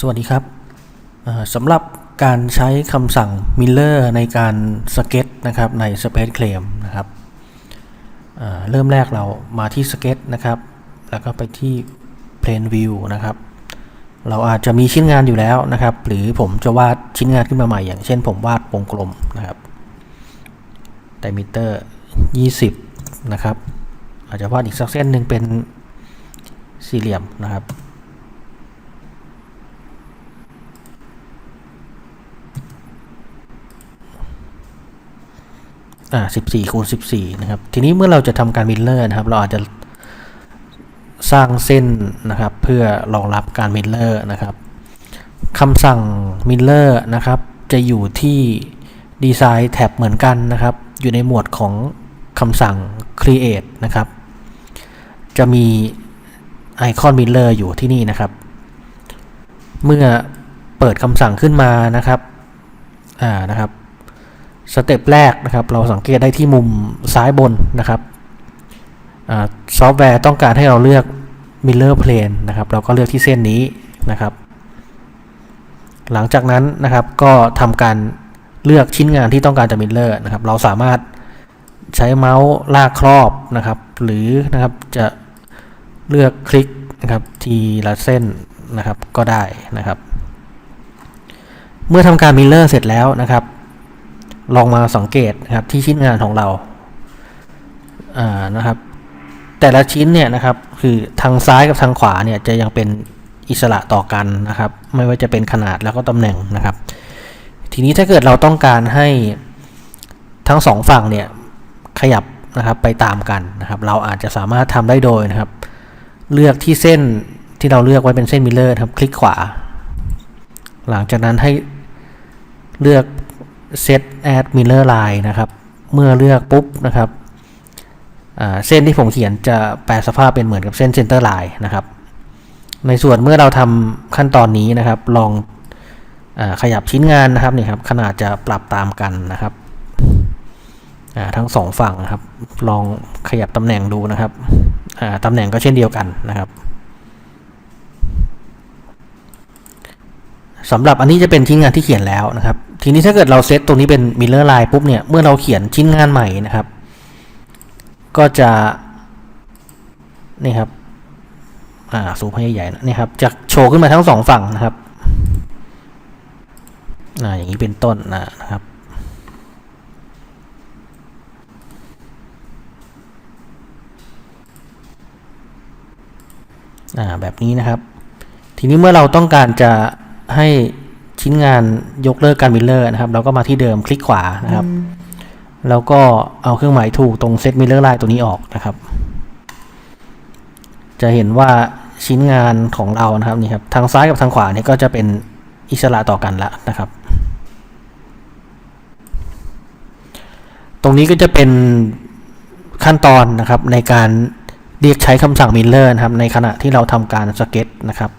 สวัสดีครับสำหรับการใช้คำสั่ง Miller ในการสเก็ตนะครับใน Space Claim นะครับเริ่มแรกเรามาที่สเก็ตนะครับ แล้วก็ไปที่ Plane View นะครับ เราอาจจะมีชิ้นงานอยู่แล้วนะครับ หรือผมจะวาดชิ้นงานขึ้นมาใหม่ อย่างเช่นผมวาดวงกลมนะครับ diameter 20 นะครับ อาจจะวาดอีกสักเส้นหนึ่งเป็นสี่เหลี่ยมนะครับ อ่า14คูณ14นะครับ ทีนี้เมื่อเราจะทำการมิลเลอร์นะครับ เราอาจจะสร้างเส้นนะครับ เพื่อรองรับการมิลเลอร์นะครับคำสั่งมิลเลอร์นะครับ จะอยู่ที่ดีไซน์แท็บเหมือนกันนะครับ อยู่ในหมวดของคำสั่ง create นะครับ จะมีไอคอนมิลเลอร์อยู่ที่นี่นะครับ เมื่อเปิดคำสั่งขึ้นมานะครับ อ่า นะครับ สเต็ปแรกนะครับเราสังเกตได้ที่มุมซ้ายบนนะครับซอฟต์แวร์ต้องการให้เราเลือก Miller Plane นะครับ เราก็เลือกที่เส้นนี้นะครับ หลังจากนั้นนะครับก็ทำการเลือกชิ้นงานที่ต้องการจะ Miller นะครับ เราสามารถใช้เมาส์ลากครอบนะครับ หรือนะครับจะเลือกคลิกนะครับทีละเส้นนะครับก็ได้นะครับ เมื่อทำการ Miller เสร็จแล้วนะครับ ลองมาสังเกตนะครับที่ชิ้นงานของเราอ่านะครับ แต่ละชิ้นเนี่ยนะครับคือทางซ้ายกับทางขวาเนี่ยจะยังเป็นอิสระต่อกันนะครับ ไม่ว่าจะเป็นขนาดแล้วก็ตำแหน่งนะครับ ทีนี้ถ้าเกิดเราต้องการให้ทั้งสองฝั่งเนี่ยขยับนะครับไปตามกันนะครับ เราอาจจะสามารถทำได้โดยนะครับ เลือกที่เส้นที่เราเลือกไว้เป็นเส้นมิลเลอร์ครับ คลิกขวา หลังจากนั้นให้เลือก set add mirror line นะครับ เมื่อเลือกปุ๊บนะครับเส้นที่ผมเขียนจะแปลสภาพเป็นเหมือนกับเส้น center line นะครับ ในส่วนเมื่อเราทำขั้นตอนนี้นะครับ ลองอขยับชิ้นงานนะครับนี่ครับ ขนาดจะปรับตามกันนะครับทั้งสองฝั่งนะครับ ลองขยับตำแหน่งดูนะครับตำแหน่งก็เช่นเดียวกันนะครับสำหรับอันนี้จะเป็นชิ้นงานที่เขียนแล้วนะครับ ทีนี้ถ้าเกิดเราเซตตรงนี้เป็น Miller Line ปุ๊บเนี่ย เมื่อเราเขียนชิ้นงานใหม่นะครับ ก็จะ นี่ครับ อ่าสูงให้ใหญ่ๆนี่ครับ จะโชว์ขึ้นมาทั้งสองฝั่งนะครับอ่าอย่างนี้เป็นต้นนะครับอ่าแบบนี้นะครับ ทีนี้เมื่อเราต้องการจะให้ ชิ้นงานยกเลิกการมิลเลอร์นะครับ เราก็มาที่เดิมคลิกขวานะครับ แล้วก็เอาเครื่องหมายถูกตรงเซตมิลเลอร์ไลน์ตัวนี้ออกนะครับ จะเห็นว่าชิ้นงานของเรานะครับนี่ครับทางซ้ายกับทางขวาเนี่ยก็จะเป็นอิสระต่อกันแล้วนะครับ ตรงนี้ก็จะเป็นขั้นตอนนะครับในการเรียกใช้คำสั่งมิลเลอร์นะครับในขณะที่เราทำการสเก็ตนะครับ